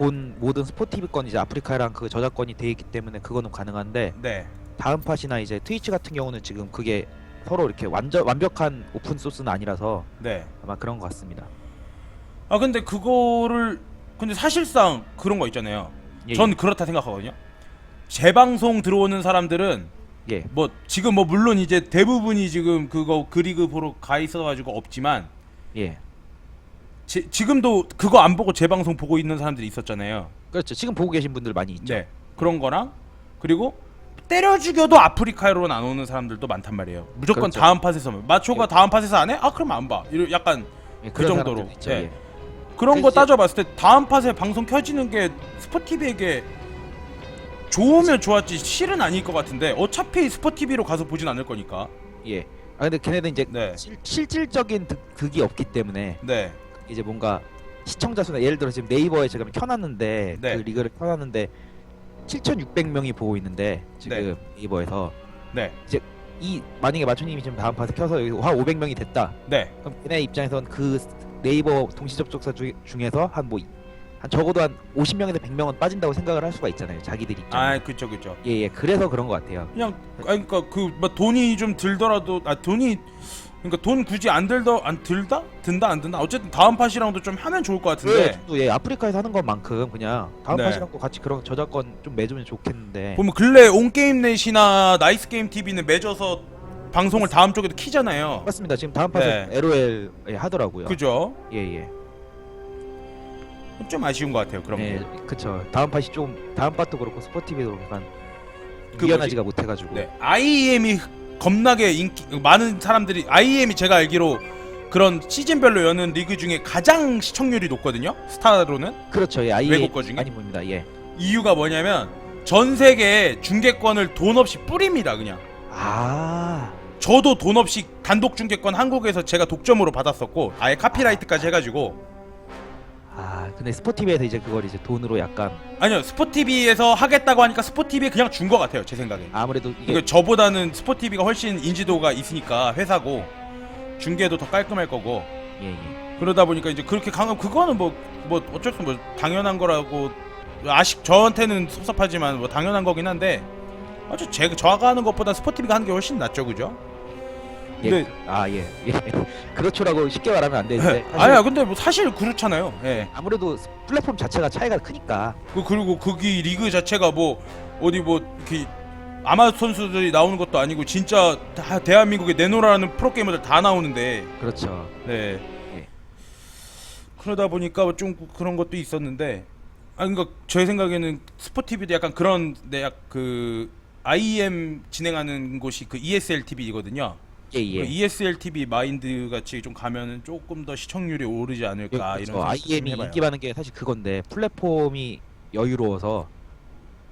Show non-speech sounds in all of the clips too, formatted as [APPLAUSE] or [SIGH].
본 모든 스포티비권 이제 아프리카랑 그 저작권이 돼 있기 때문에 그거는 가능한데 네. 다음 팟이나 이제 트위치 같은 경우는 지금 그게 서로 이렇게 완전 완벽한 오픈 소스는 아니라서 네. 아마 그런 것 같습니다. 아 근데 그거를 근데 사실상 그런 거 있잖아요. 예, 전 그렇다 생각하거든요. 재방송 들어오는 사람들은 예. 뭐 지금 뭐 물론 이제 대부분이 지금 그거 그리그 보러 가 있어 가지고 없지만 예. 지, 지금도 그거 안 보고 재방송 보고 있는 사람들이 있었잖아요. 그렇죠. 지금 보고 계신 분들 많이 있죠. 네 그런 거랑 그리고 때려 죽여도 아프리카로 안 오는 사람들도 많단 말이에요. 무조건 그렇죠. 다음 팟에서만 마초가 예. 다음 팟에서 안 해? 아 그럼 안 봐. 이런 약간 예, 그 그런 정도로. 사람들 있죠. 네. 예. 그런 거 그치. 따져봤을 때 다음 팟에 방송 켜지는 게 스포티비에게 좋으면 좋았지 실은 아닐 것 같은데 어차피 스포티비로 가서 보진 않을 거니까. 예. 아 근데 걔네는 이제 네. 실, 실질적인 득, 득이 없기 때문에 네. 이제 뭔가 시청자 수나 예를 들어 지금 네이버에 제가 켜놨는데 네. 그 리그를 켜놨는데 7,600명이 보고 있는데 지금 네이버에서 네. 이 만약에 마초님이 지금 다음 팟에 켜서 여기 한 500명이 됐다. 네. 그럼 걔네 입장에선 그 네이버 동시 접속자 중, 중에서 한 뭐 한 적어도 한 50명에서 100명은 빠진다고 생각을 할 수가 있잖아요. 자기들 입장. 아, 그쵸 그쵸. 예, 예. 그래서 그런 것 같아요. 그냥 아니 그러니까 그뭐 돈이 좀 들더라도 아 돈이 그러니까 돈 굳이 안 들더 안 들다 든다 안 든다 어쨌든 다음 팟이랑도 좀 하면 좋을 것 같은데 저도 예, 아프리카에서 하는 것만큼 그냥 다음 네. 팟이랑도 같이 그런 저작권 좀 맺으면 좋겠는데. 보면 근래 온 게임 넷이나 나이스 게임 TV는 맺어서 방송을 다음 쪽에도 키잖아요. 맞습니다. 지금 다음 팟에 네. LOL 예, 하더라고요. 그죠? 예, 예. 좀 아쉬운 것 같아요 그런 예, 거. 그쵸. 다음 팟이 좀 다음 팟도 그렇고 스포티비도 약간 그 유연하지가 못해가지고. 네, IEM이 겁나게 인기 많은 사람들이 IEM이 제가 알기로 그런 시즌별로 여는 리그 중에 가장 시청률이 높거든요. 스타로는 그렇죠. 예, 아예 외국 거 중에? 많이 봅니다. 예. 이유가 뭐냐면 전 세계 중계권을 돈 없이 뿌립니다 그냥. 아, 저도 돈 없이 단독 중계권 한국에서 제가 독점으로 받았었고 아예 카피라이트까지 해가지고 아, 근데 스포티비에서 이제 그걸 이제 돈으로 약간 아니요 스포티비에서 하겠다고 하니까 스포티비에 그냥 준 것 같아요 제 생각에. 아무래도 이게 이거 저보다는 스포티비가 훨씬 인지도가 있으니까 회사고 중계도 더 깔끔할 거고 예, 예. 그러다 보니까 이제 그렇게 강한 그거는 뭐 뭐 어쩔 수 뭐 당연한 거라고 아쉽 저한테는 섭섭하지만 뭐 당연한 거긴 한데 어차 제가 저가 하는 것보다 스포티비가 하는 게 훨씬 낫죠 그죠? 예. 근데- 아, 예. 예. [LAUGHS] 그렇죠라고 쉽게 말하면 안 되는데. 사실 아니야 근데 뭐 사실 그렇잖아요. 예. 아무래도 플랫폼 자체가 차이가 크니까. 그 그리고 거기 리그 자체가 뭐 어디 뭐 이렇게 아마 선수들이 나오는 것도 아니고 진짜 다 대한민국에 내노라는 프로게이머들 다 나오는데 그렇죠. 네. 예. 그러다 보니까 좀 그런 것도 있었는데 아 그러니까 제 생각에는 스포티비도 약간 그런 내그 IEM 진행하는 곳이 그 ESL TV거든요. 예, 예. ESL TV 마인드 같이 좀 가면은 조금 더 시청률이 오르지 않을까 예, 이런 그렇죠. 생각 좀 IM이 해봐요. 인기 많은 게 사실 그건데 플랫폼이 여유로워서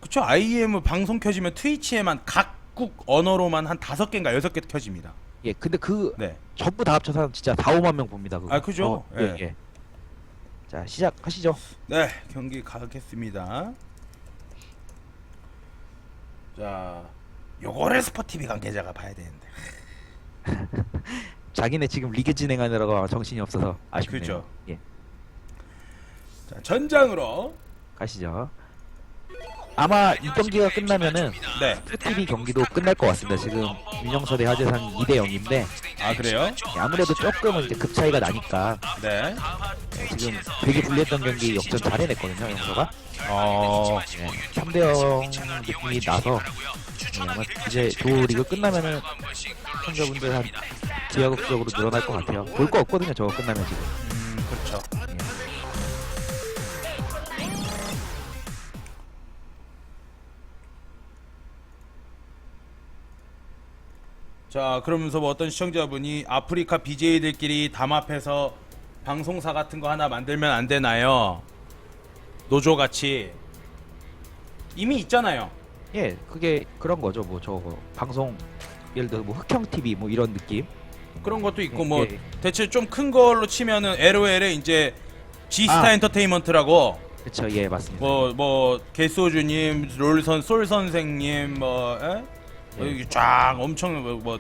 그쵸 IEM 방송 켜지면 트위치에만 각국 언어로만 한 다섯 개인가 여섯 개 켜집니다. 예, 근데 그 네. 전부 다 합쳐서 한 진짜 4, 5만 명 봅니다. 그거. 아, 그죠? 어, 예, 예. 예. 자, 시작하시죠. 네, 경기 가겠습니다. 자, 요거를 스포티비 관계자가 봐야 되는데. [LAUGHS] 자기네 지금 리그 진행하느라고 정신이 없어서 아쉽네요. 그죠. 예, 자, 전장으로. 가시죠. 아마 이 경기가 끝나면은 네. TV 경기도 끝날 것 같습니다. 지금 윤영서 대 하재상 2대 0인데 아, 그래요? 아무래도 조금은 이제 급 차이가 나니까 네. 예, 지금 되게 불리했던 경기 역전 잘 해냈거든요, 영서가. 어, 예, 3대 0 느낌이 나서 예, 아마 이제 조 리그 끝나면은 시청자분들 한 기하급수적으로 늘어날 것 같아요. 볼 거 없거든요, 저거 끝나면 지금. 음, 그렇죠. 자, 그러면서 뭐 어떤 시청자분이 아프리카 BJ들끼리 담합해서 방송사 같은 거 하나 만들면 안 되나요? 노조 같이 이미 있잖아요. 예, 그게 그런 거죠. 뭐 저거 방송 예를 들어 뭐 흑형 TV 뭐 이런 느낌. 그런 것도 있고 뭐 예, 대체 좀 큰 걸로 치면은 LOL에 이제 G스타 아. 엔터테인먼트라고 그렇죠. 예, 맞습니다. 뭐 뭐 개소주님, 롤선 솔 선생님 뭐 에? 예. 여기 쫙 엄청 뭐, 뭐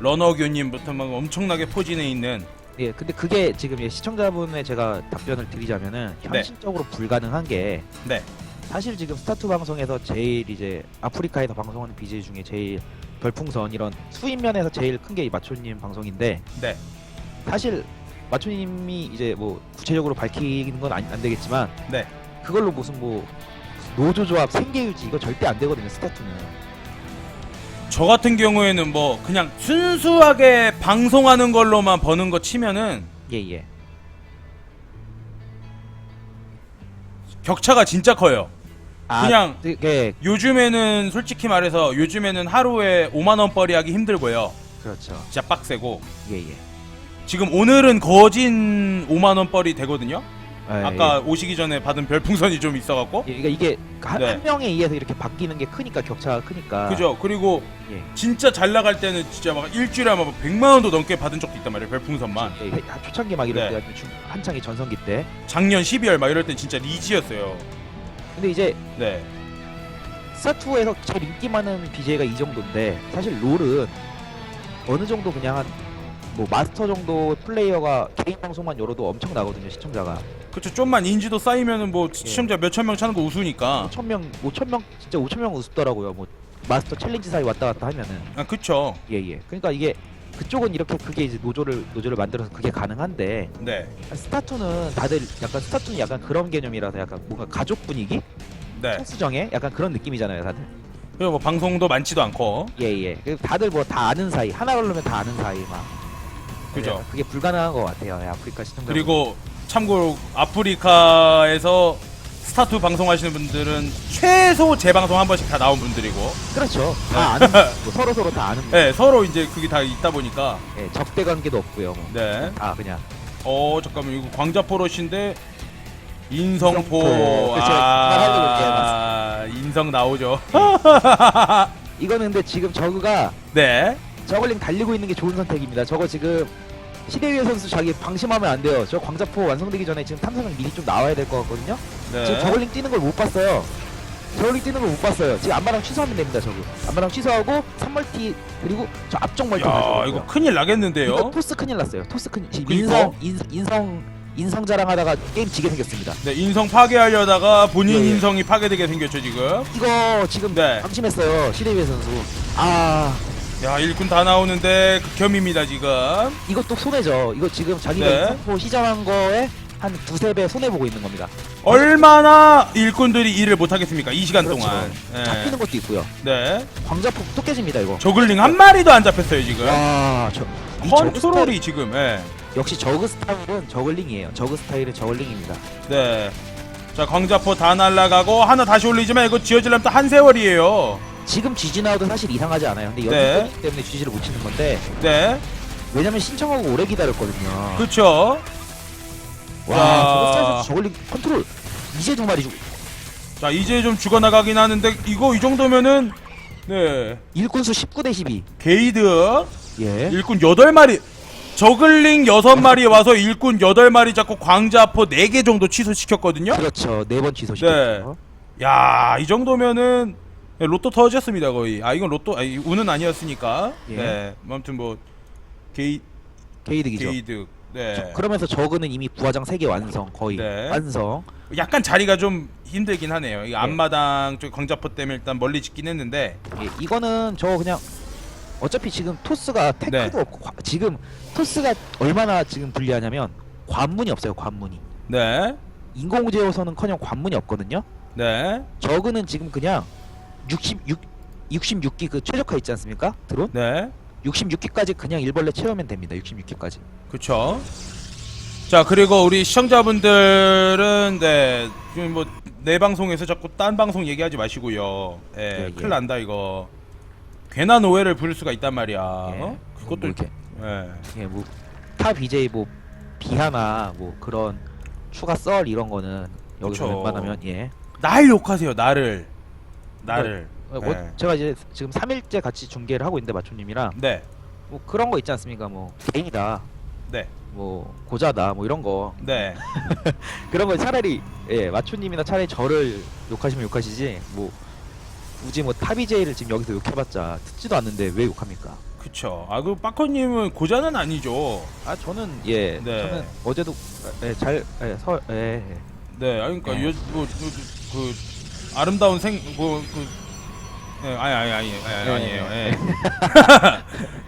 러너교님부터 막 엄청나게 포진해 있는 예, 근데 그게 지금 예, 시청자분의 제가 답변을 드리자면은 현실적으로 불가능한 게 네. 사실 지금 스타투 방송에서 제일 이제 아프리카에서 방송하는 BJ 중에 제일 별풍선 이런 수입 면에서 제일 큰 게 마초님 방송인데 네. 사실 마초님이 이제 뭐 구체적으로 밝히는 건 안, 안 되겠지만 네. 그걸로 무슨 뭐 노조 조합 생계 유지 이거 절대 안 되거든요 스타투는 저 같은 경우에는 뭐 그냥 순수하게 방송하는 걸로만 버는 거 치면은 예예 격차가 진짜 커요. 아, 그냥 예 요즘에는 솔직히 말해서 요즘에는 하루에 5만 원 벌이 하기 힘들고요. 그렇죠 진짜 빡세고 예 예 지금 오늘은 거진 5만 원 벌이 되거든요. 예, 아까 오시기 전에 받은 별풍선이 좀 있어갖고 예, 그러니까 이게 한, 네. 한 명에 의해서 이렇게 바뀌는 게 크니까 격차가 크니까 그죠. 그리고 예. 진짜 잘 나갈 때는 진짜 막 일주일에 막 100만 원도 넘게 받은 적도 있단 말이에요. 별풍선만. 예, 회- 초창기 막 이럴 네. 때 중- 한창이 전성기 때 작년 12월 막 이럴 땐 진짜 리지였어요. 근데 이제 네. 스타2에서 제일 인기 많은 BJ가 이 정도인데 사실 롤은 어느 정도 그냥 한 뭐 마스터 정도 플레이어가 개인 방송만 열어도 엄청 나거든요 시청자가 그쵸. 좀만 인지도 쌓이면은 뭐 시청자 몇 천 명 차는 거 우수니까. 5천 명 5천 명 진짜 5천 명 우습더라고요 뭐 마스터 챌린지 사이 왔다 갔다 하면은 아 그쵸. 예예 그러니까 이게 그쪽은 이렇게 그게 이제 노조를 노조를 만들어서 그게 가능한데 네. 스타투는 다들 약간 스타투는 약간 그런 개념이라서 약간 뭔가 가족 분위기 네. 소수정에 약간 그런 느낌이잖아요 다들 그리고 뭐 방송도 많지도 않고. 예예 다들 뭐 다 아는 사이 하나 걸르면 다 아는 사이 막 그죠. 네, 그게 불가능한 것 같아요 예, 아프리카 시청자 그리고 참고로 아프리카에서 스타투 방송하시는 분들은 최소 재방송 한 번씩 다 나온 분들이고. 그렇죠. 네. 다 아는 뭐 [LAUGHS] 서로 서로 다 아는 네, 서로 이제 그게 다 있다 보니까. 예, 적대 관계도 없고요. 뭐. 네. 다 그냥. 어 잠깐만. 이거 광자포로시인데 인성포. 인성포. 그쵸, 아 인성 나오죠. [LAUGHS] 이거는 근데 지금 저그가 네. 저글링 달리고 있는 게 좋은 선택입니다. 저거 지금 시대위의 선수 자기 방심하면 안 돼요 저 광자포 완성되기 전에 지금 탐사정 미리 좀 나와야 될 것 같거든요 지금 네. 저글링 뛰는 걸 못 봤어요 저글링 뛰는 걸 못 봤어요 지금 안마랑 취소하면 됩니다 저그 안마랑 취소하고 3멀티 그리고 저 앞쪽 멀티 야. 이거 큰일 나겠는데요 이거 토스 큰일 났어요. 토스 큰일. 지금? 인성 인, 인성 인성 자랑하다가 게임 지게 생겼습니다. 네 인성 파괴하려다가 본인 예, 예. 인성이 파괴되게 생겼죠 지금 이거 지금 네. 방심했어요. 시대위의 선수. 아 야 일꾼 다 나오는데 극혐입니다 지금 이것도 손해죠. 이거 지금 자기가 네. 인성포 시전한 거에 한 두세 배 손해 보고 있는 겁니다. 얼마나 일꾼들이 일을 못하겠습니까 이 시간 그렇죠. 동안 네. 잡히는 것도 있고요. 네 광자포 또 깨집니다 이거. 저글링 한 마리도 안 잡혔어요 지금 와, 저, 이 저그 스타일, 컨트롤이 지금 예. 역시 저그 스타일은 저글링이에요. 저그 스타일은 저글링입니다. 네. 자 광자포 다 날라가고 하나 다시 올리지만 이거 지어지려면 또 한 세월이에요. 지금 지지 나와도 사실 이상하지 않아요. 근데 네. 연습 때문에 지지를 못 치는 건데 네. 왜냐면 신청하고 오래 기다렸거든요. 그쵸. 와, 자. 저거 저걸링 컨트롤 이제 두 마리 주 자 이제 좀 죽어나가긴 하는데 이거 이 정도면은 네 일꾼수 19 대 12. 게이드 예. 일꾼 8마리 저글링 6마리 와서 일꾼 8마리 잡고 광자포 4개 정도 취소시켰거든요. 그렇죠. 네 번 취소시켰죠. 야, 이 정도면은 네, 로또 터졌습니다 거의. 아 이건 로또, 아니, 운은 아니었으니까. 예. 네, 아무튼 뭐 게이 게이득이죠. 게이드. 네. 저- 그러면서 저그는 이미 부화장 3개 완성 거의 네. 완성. 약간 자리가 좀 힘들긴 하네요. 이 네. 앞마당 쪽 광자포 때문에 일단 멀리 짓긴 했는데. 예, 이거는 저 그냥 어차피 지금 토스가 테크도 네. 없고 과- 지금 토스가 얼마나 지금 불리하냐면 관문이 없어요. 관문이. 네, 인공제어서는커녕 관문이 없거든요. 네, 저그는 지금 그냥 66 66기 그 최적화 있지 않습니까? 드론? 네. 66기까지 그냥 일벌레 채우면 됩니다. 66기까지. 그쵸. 자 그리고 우리 시청자분들은 네 지금 뭐 내 방송에서 자꾸 딴 방송 얘기하지 마시고요. 예, 예, 예. 큰일 난다 이거. 괜한 오해를 부를 수가 있단 말이야. 예. 어? 그것도 뭐 이렇게 예. 예, 뭐타 BJ 뭐 비하나 뭐 그런 추가 썰 이런 거는 여기서 그쵸. 웬만하면 예. 날 욕하세요 나를 나를. 어, 뭐 네. 제가 이제 지금 3일째 같이 중계를 하고 있는데 마초님이랑 네, 뭐 그런 거 있지 않습니까? 뭐 개인이다. 네, 뭐 고자다. 뭐 이런 거. 네. [LAUGHS] 그런 거 차라리 예, 마초님이나 차라리 저를 욕하시면 욕하시지. 뭐 굳이 뭐 타비제이를 지금 여기서 욕해봤자 듣지도 않는데 왜 욕합니까? 그쵸. 아 그 빠커님은 고자는 아니죠. 아 저는 예 네. 저는 어제도 예, 잘 예, 서, 예, 예. 네, 아니, 그러니까 네. 요, 뭐, 그, 그, 그 아름다운 생, 뭐, 그, 네, 아니, 아니, 아니, 아니, 네. 아니에요. 예.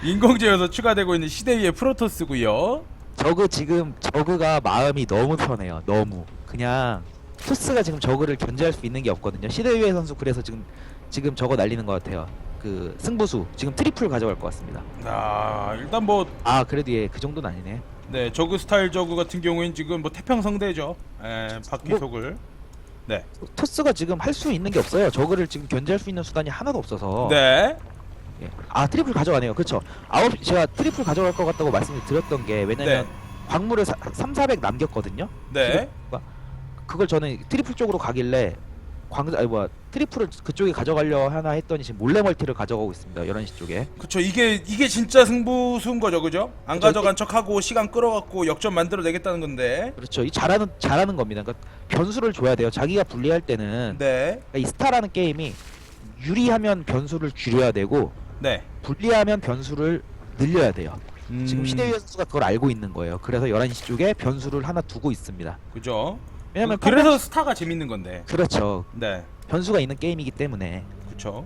[LAUGHS] 인공지어에서 추가되고 있는 시대 위의 프로토스고요. 저그 지금 저그가 마음이 너무 편해요. 너무 그냥 토스가 지금 저그를 견제할 수 있는 게 없거든요. 시대위의 선수 그래서 지금 지금 저거 날리는 것 같아요. 그 승부수 지금 트리플 가져갈 것 같습니다. 아, 일단 뭐, 아 그래도 예그 정도는 아니네. 네, 저그 스타일 저그 같은 경우엔 지금 뭐 태평성대죠. 예, 바퀴속을. 네, 토스가 지금 할 수 있는 게 없어요. 저그를 지금 견제할 수 있는 수단이 하나도 없어서. 네, 예. 아 트리플 가져가네요. 그렇죠. 아홉 제가 트리플 가져갈 것 같다고 말씀을 드렸던 게 왜냐면 네, 광물을 3, 400 남겼거든요. 네. 그걸 저는 트리플 쪽으로 가길래 광 아니 뭐야 트리플을 그쪽에 가져가려 하나 했더니 지금 몰래 멀티를 가져가고 있습니다. 11시 쪽에. 그쵸. 이게, 이게 진짜 승부수인 거죠, 그죠? 안 그쵸, 가져간 척하고 시간 끌어갖고 역전 만들어내겠다는 건데. 그렇죠. 이 잘하는 잘하는 겁니다. 그러니까 변수를 줘야 돼요. 자기가 불리할 때는 네, 그러니까 이 스타라는 게임이 유리하면 변수를 줄여야 되고 네. 불리하면 변수를 늘려야 돼요. 지금 음, 시대위 선수가 그걸 알고 있는 거예요. 그래서 11시 쪽에 변수를 하나 두고 있습니다. 그죠. 왜냐면 그래서 스타가 재밌는 건데. 그렇죠. 네, 변수가 있는 게임이기 때문에. 그쵸.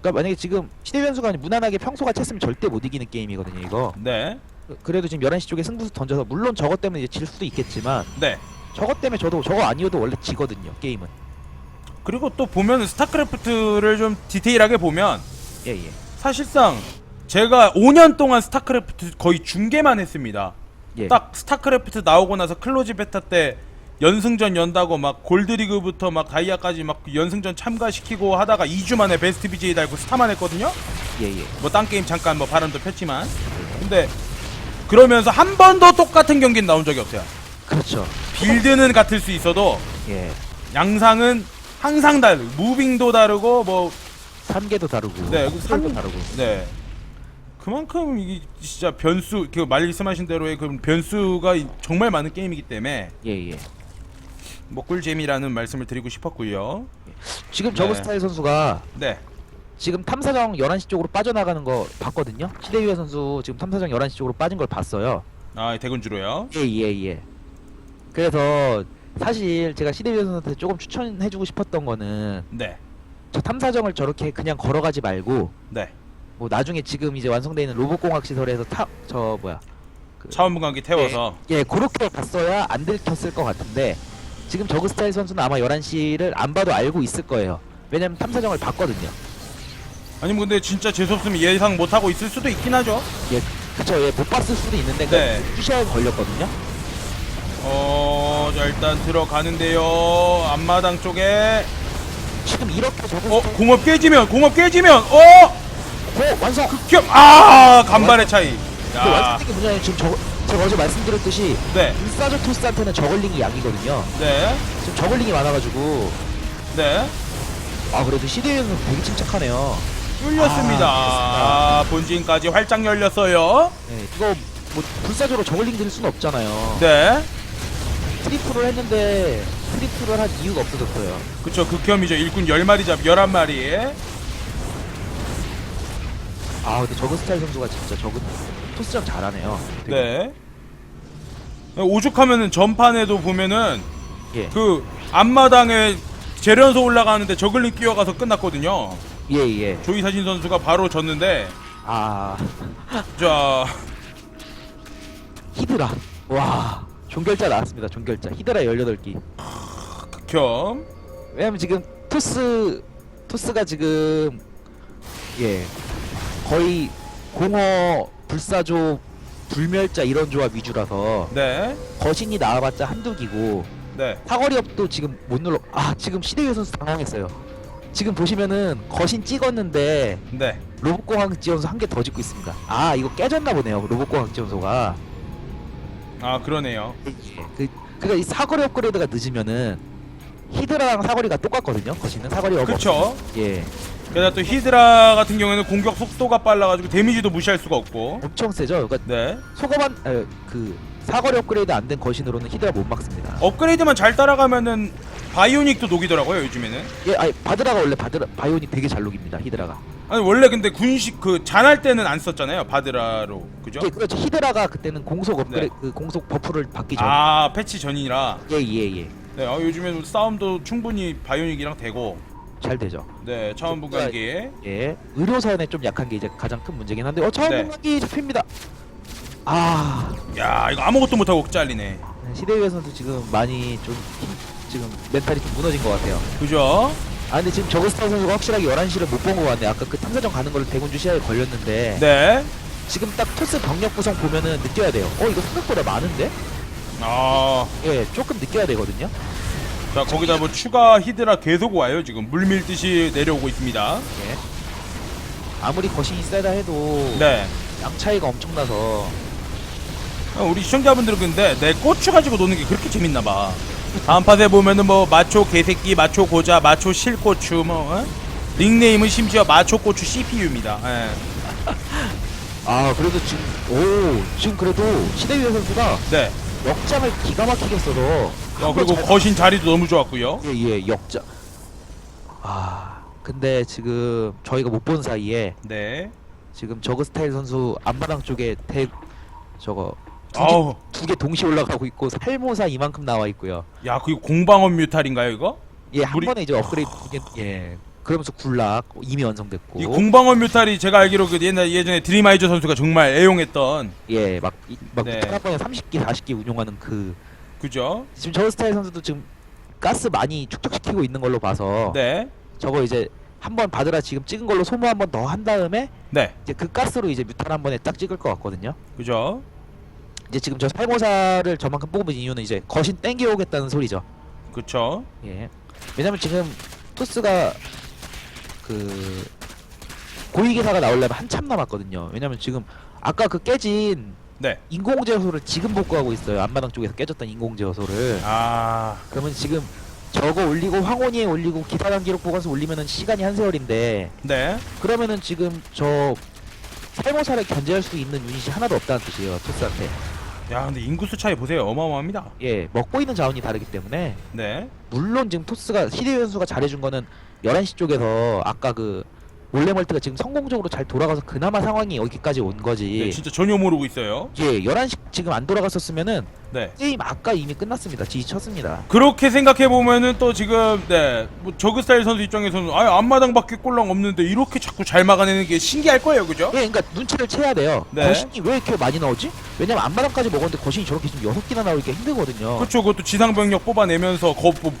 그러니까 만약에 지금 시대 변수가 무난하게 평소가 쳤으면 절대 못 이기는 게임이거든요. 이거. 네, 그- 그래도 지금 11시 쪽에 승부수 던져서 물론 저것 때문에 이제 질 수도 있겠지만 네. 저것 때문에 저도 저거 아니어도 원래 지거든요. 게임은. 그리고 또 보면 스타크래프트를 좀 디테일하게 보면 예, 예. 사실상 제가 5년 동안 스타크래프트 거의 중계만 했습니다. 예. 딱 스타크래프트 나오고 나서 클로즈 베타 때 연승전 연다고 막 골드리그부터 막 다이아까지 막 연승전 참가시키고 하다가 2주 만에 베스트 BJ 달고 스타만 했거든요. 예, 예. 뭐 딴 게임 잠깐 뭐 바람도 폈지만 근데 그러면서 한 번도 똑같은 경기는 나온 적이 없어요. 그렇죠. 빌드는 같을 수 있어도 예. 양상은 항상 다르고 무빙도 다르고 뭐 산계도 다르고 네, 그 산도 산- 다르고. 네. 그만큼 이게 진짜 변수 그 말씀하신 대로의 그 변수가 이- 정말 많은 게임이기 때문에 예, 예. 뭐 꿀잼이라는 말씀을 드리고 싶었고요. 지금 저그 네. 스타일 선수가 네. 지금 탐사정 11시 쪽으로 빠져나가는 거 봤거든요. 시대위의 선수 지금 탐사정 11시 쪽으로 빠진 걸 봤어요. 아, 대군주로요. 예, 예, 예. 그래서 사실 제가 시대위의 선수한테 조금 추천해주고 싶었던 거는 네. 저 탐사정을 저렇게 그냥 걸어가지 말고 네. 뭐 나중에 지금 이제 완성돼 있는 로봇공학 시설에서 타 저 뭐야 그, 차원분광기 태워서 예 그렇게 갔어야 안 들켰을 것 같은데 지금 저그 스타일 선수는 아마 11시를 안 봐도 알고 있을 거예요 왜냐면 탐사정을 봤거든요 아니면 근데 진짜 재수없으면 예상 못 하고 있을 수도 있긴 하죠. 예 그쵸 예 못 봤을 수도 있는데 네. 그 푸시에 걸렸거든요 어, 자 일단 들어가는데요. 앞마당 쪽에 지금 이렇게 저그 어, 스타일 공업 깨지면 공업 깨지면 어! 고 완성 극혐 아, 간발의 차이. 근데 야. 완성된 게 뭐냐면 지금 저 제가 어제 말씀드렸듯이 네. 인사조 토스한테는 저글링이 약이거든요 네. 지금 저글링이 많아가지고 네. 아 그래도 시대에는 되게 침착하네요 뚫렸습니다. 아, 아, 본진까지 활짝 열렸어요. 네, 이거 뭐 불사조로 저글링 드릴 수는 없잖아요. 네. 트리플을 했는데 트리플을 한 이유가 없어졌어요. 그쵸, 극혐이죠. 일꾼 10마리 잡, 11마리. 아 근데 저그 스타일 선수가 진짜 저그 토스장 잘하네요. 되게. 네. 오죽하면은 전판에도 보면은 예. 그 앞마당에 재련소 올라가는데 저글링 뛰어가서 끝났거든요. 예 예. 조이사신 선수가 바로 졌는데 아 자 히드라. 와 종결자 나왔습니다. 종결자. 히드라 18기. 극혐 왜냐면 지금 토스 토스가 지금 예 거의 공허 불사조 불멸자 이런 조합 위주라서 네 거신이 나와봤자 한두 기고 네. 사거리업도 지금 못 눌러. 아 지금 시대유 선수 당황했어요. 지금 보시면은 거신 찍었는데 네. 로봇공학 지원소 한 개 더 짓고 있습니다. 아 이거 깨졌나 보네요. 로봇공학 지원소가. 아 그러네요. 그 그러니까 이 사거리 업그레이드가 늦으면은 히드라랑 사거리가 똑같거든요. 거신은 사거리 업. 그쵸. 예. 게다가 또 히드라 같은 경우에는 공격 속도가 빨라가지고 데미지도 무시할 수가 없고. 엄청 세죠. 그러니까 네. 소거만 에, 그 사거리 업그레이드 안 된 거신으로는 히드라 못 막습니다. 업그레이드만 잘 따라가면은 바이오닉도 녹이더라고요 요즘에는. 예, 아니 바드라가 원래 바드라 바이오닉 되게 잘 녹입니다. 히드라가. 아니 원래 근데 군식 그 잔할 때는 안 썼잖아요 바드라로 그죠? 예, 그렇죠. 히드라가 그때는 공속 업그레 그 공속 버프를 받기 전. 네. 아 패치 전이라. 예, 예, 예. 네, 아, 요즘에 는 싸움도 충분히 바이오닉이랑 되고. 잘 되죠. 네, 차원 분간기. 예. 의료선에 좀 약한 게 이제 가장 큰 문제긴 한데 어, 차원 네. 분간기 잡힙니다. 아, 야, 이거 아무것도 못 하고 잘리네. 시대위에 선수 지금 많이 좀 힘, 지금 멘탈이 좀 무너진 것 같아요. 그죠? 아 근데 지금 저그스타 선수가 확실하게 11시를 못 본 것 같네. 아까 그 탐사정 가는 걸로 대군주 시야에 걸렸는데 네. 지금 딱 토스 병력 구성 보면은 느껴야 돼요. 어 이거 생각보다 많은데? 아, 예, 조금 느껴야 되거든요. 자 거기다 뭐 추가 히드라 계속 와요 지금 물 밀듯이 내려오고 있습니다. 예. 아무리 거신이 세다 해도 네. 양 차이가 엄청나서 어, 우리 시청자분들은 근데 내 고추 가지고 노는 게 그렇게 재밌나 봐. 다음 팟에 보면은 뭐 마초 개새끼, 마초 고자, 마초 실고추 뭐 어? 닉네임은 심지어 마초 고추 CPU입니다. 예. 아 그래도 지금 오 지금 그래도 시대위의 선수가 네. 역장을 기가 막히게 써서 어, 그리고 거신 자리도 너무 좋았고요. 예 예 역장 아 근데 지금 저희가 못 본 사이에 네. 지금 저그 스타일 선수 앞마당 쪽에 대 저거 아우, 두 개 동시에 올라가고 있고 살모사 이만큼 나와 있고요. 야, 그거 공방원 뮤탈인가요 이거? 예, 한 우리- 번에 이제 업그레이드 두개 예. 그러면서 굴락 이미 완성됐고. 이 공방원 뮤탈이 제가 알기로 그 옛날 예전에 드림아이저 선수가 정말 애용했던 예, 막막 네. 한 번에 30기, 40기 운용하는 그 그죠? 지금 저 스타일 선수도 지금 가스 많이 축적시키고 있는 걸로 봐서 네. 저거 이제 한 번 받으라 지금 찍은 걸로 소모 한 번 더 한 다음에 네. 이제 그 가스로 이제 뮤탈 한 번에 딱 찍을 것 같거든요. 그죠? 이제 지금 저 살모사를 저만큼 뽑은 이유는 이제 거신 땡겨 오겠다는 소리죠. 그쵸? 예. 왜냐면 지금 토스가 그 고위기사가 나오려면 한참 남았거든요. 왜냐면 지금 아까 그 깨진 네. 인공제어소를 지금 복구하고 있어요. 앞마당 쪽에서 깨졌던 인공제어소를. 아, 그러면 지금 저거 올리고 황혼이에 올리고 기사단 기록 보관소 올리면은 시간이 한 세월인데 네. 그러면은 지금 저 살모사를 견제할 수 있는 유닛이 하나도 없다는 뜻이에요. 토스한테. 야, 근데 인구수 차이 보세요. 어마어마합니다. 예, 먹고 있는 자원이 다르기 때문에 네. 물론 지금 토스가 시대 연수가 잘해준 거는 11시 쪽에서 아까 그 몰래멀트가 지금 성공적으로 잘 돌아가서 그나마 상황이 여기까지 온 거지. 네, 진짜 전혀 모르고 있어요. 예, 11시 지금 안 돌아갔었으면은 네. 게임 아까 이미 끝났습니다. 지쳤습니다. 그렇게 생각해 보면은 또 지금 네, 뭐 저그 스타일 선수 입장에서는 아, 앞마당밖에 꼴랑 없는데 이렇게 자꾸 잘 막아내는 게 신기할 거예요, 그죠? 예, 그러니까 눈치를 채야 돼요. 네. 거신이 왜 이렇게 많이 나오지? 왜냐면 앞마당까지 먹었는데 거신이 저렇게 지금 6개나 나오기가 힘들거든요. 그렇죠. 그것도 지상 병력 뽑아내면서 거 뭐,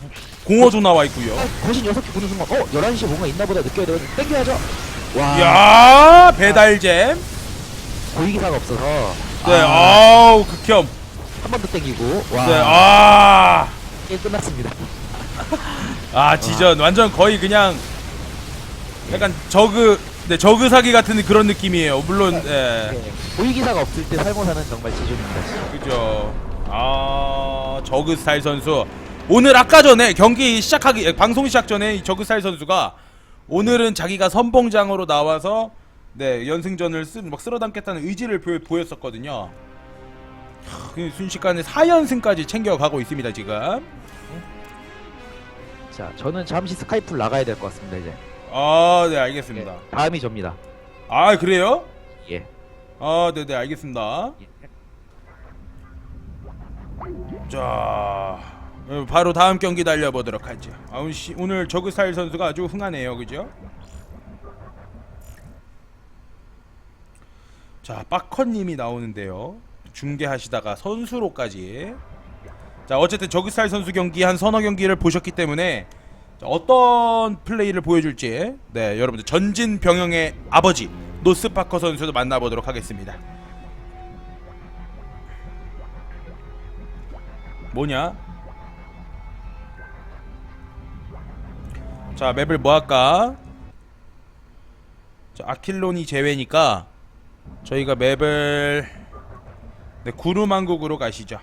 공허도 나와 있고요. 아, 거신 6개 보는 순간 어? 11시에 뭔가 있나 보다 느껴야 되거든. 땡겨야죠. 와, 야, 배달잼. 고위기사가 없어서 네. 아, 아우, 극혐. 한 번 더 땡기고 와, 네. 아. 게임 끝났습니다. 아, 지전 완전 거의 그냥 약간 저그 네, 저그 사기 같은 그런 느낌이에요. 물론 예. 네. 고위기사가 없을 때 살모사는 정말 지존입니다. 그죠. 아, 저그 스타일 선수. 오늘 아까 전에 경기 시작하기 예, 방송 시작 전에 이 저그 스타일 선수가 오늘은 자기가 선봉장으로 나와서 네, 연승전을 쓰, 막 쓸어 담겠다는 의지를 보, 보였었거든요. 하, 그 순식간에 4연승까지 챙겨가고 있습니다, 지금. 자, 저는 잠시 스카이프를 나가야 될 것 같습니다 이제. 아, 네, 알겠습니다. 네, 다음이 접니다. 아, 그래요? 예. 아, 네, 네, 알겠습니다. 예. 자, 어, 바로 다음 경기 달려보도록 하죠. 아, 오늘 시- 오늘 저그 스타일 선수가 아주 흥하네요, 그죠? 자, 빠커님이 나오는데요. 중계하시다가 선수로까지. 자, 어쨌든 저그 스타일 선수 경기 한 서너 경기를 보셨기 때문에 자, 어떤 플레이를 보여줄지, 네, 여러분들 전진 병영의 아버지 노스 파커 선수도 만나보도록 하겠습니다. 뭐냐? 자 맵을 뭐 할까? 자 아킬론이 제외니까 저희가 맵을 네 구루만국으로 가시죠